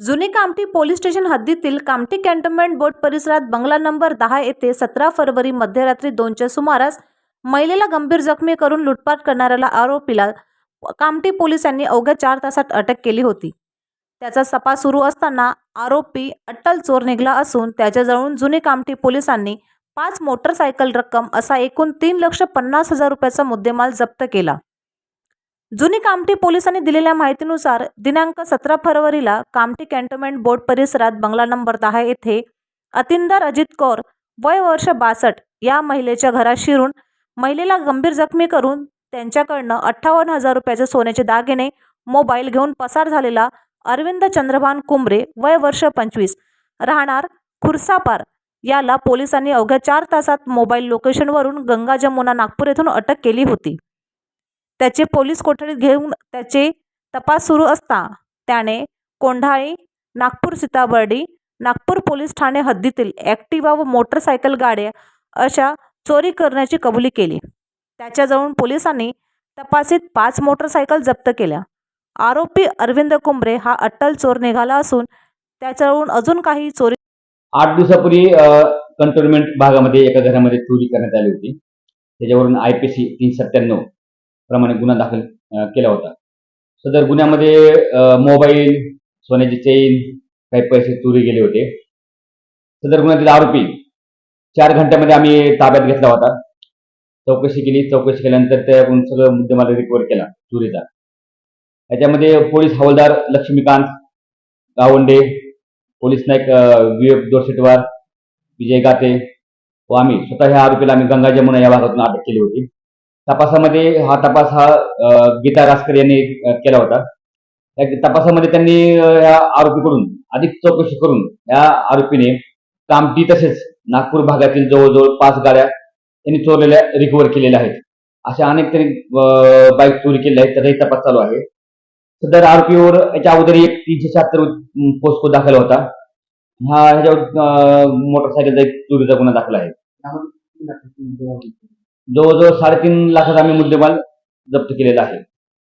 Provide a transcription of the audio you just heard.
जुने Kamthi police station हद्दीतील Kamthi cantonment board परिसरात बंगला नंबर दहा येथे सतरा फरवरी मध्यरात्री दोनच्या सुमारास महिलेला गंभीर जखमी करून लुटपाट करणाऱ्याला आरोपीला कामठी पोलिसांनी अवघ्या चार तासात अटक केली होती. त्याचा तपास सुरू असताना आरोपी अट्टल चोर निघाला असून त्याच्याजवळून जुने कामठी पोलिसांनी पाच मोटरसायकल रक्कम असा एकूण तीन लक्ष पन्नास हजार रुपयाचा मुद्देमाल जप्त केला. जुनी कामठी पोलिसांनी दिलेल्या माहितीनुसार दिनांक सतरा फरवरीला कामठी कॅन्टोन्मेंट बोर्ड परिसरात बंगला नंबर दहा येथे अतिंदर अजित कौर वय वर्ष बासष्ट या महिलेच्या घरात शिरून महिलेला गंभीर जखमी करून त्यांच्याकडनं अठ्ठावन्न हजार रुपयाचे सोन्याचे दागिने मोबाईल घेऊन पसार झालेला अरविंद चंद्रभान कुंबरे वय वर्ष पंचवीस राहणार खुर्सापार. याला पोलिसांनी अवघ्या चार तासात मोबाईल लोकेशनवरून गंगा जमुना नागपूर येथून अटक केली होती. त्याचे पोलीस कोठडीत घेऊन त्याचे तपास सुरू असता त्याने कोंढाळी नागपूर सीताबर्डी नागपूर पोलीस ठाणे हद्दीतील ॲक्टिवा व मोटरसायकल गाड्या अशा चोरी करण्याची कबुली केली. त्याच्याजवळून पोलिसांनी तपासीत पाच मोटरसायकल जप्त केल्या. आरोपी अरविंद कुंबरे हा अट्टल चोर निघाला असून त्याच्यावरून अजून काही चोरी आठ दिवसापूर्वी कंटोनमेंट भागामध्ये एका घरामध्ये चोरी करण्यात आली होती. त्याच्यावरून आय पी सी तीन सत्त्याण्णव प्रमाणे गुन्हा दाखल केला होता. सदर गुन्ह्यामध्ये मोबाईल सोन्याची चेन काही पैसे चोरी गेले होते. सदर गुन्ह्यातील आरोपी चार घंट्यामध्ये आम्ही ताब्यात घेतला होता. चौकशी केली. चौकशी केल्यानंतर त्याकडून सगळं मुद्देमाल रिकवर केला चोरीचा. याच्यामध्ये पोलीस हवालदार लक्ष्मीकांत गावंडे पोलीस नाईक विवेक एफ दोरसेटवार विजय गाते व आम्ही स्वतः ह्या आरोपीला आम्ही गंगा जमुना या भागातून अटक केली होती. तपासामध्ये हा तपास हा गीता रासकर यांनी केला होता. त्या तपासामध्ये त्यांनी या आरोपीकडून अधिक चौकशी करून या आरोपीने कामठी तसेच नागपूर भागातील जवळजवळ पाच गाड्या त्यांनी चोरलेल्या रिकवर केलेल्या आहेत. अशा अनेक त्यांनी बाईक चोरी केलेल्या आहेत त्याचाही तपास चालू आहे. सदर आरोपीवर याच्या अगोदर एक तीनशे शहात्तर पोस्को दाखल होता. हा ह्याच्यावर मोटरसायकलचा एक चोरीचा गुन्हा दाखल आहे. जवळजवळ साडेतीन लाखाचा आम्ही मुद्देमाल जप्त केलेला आहे.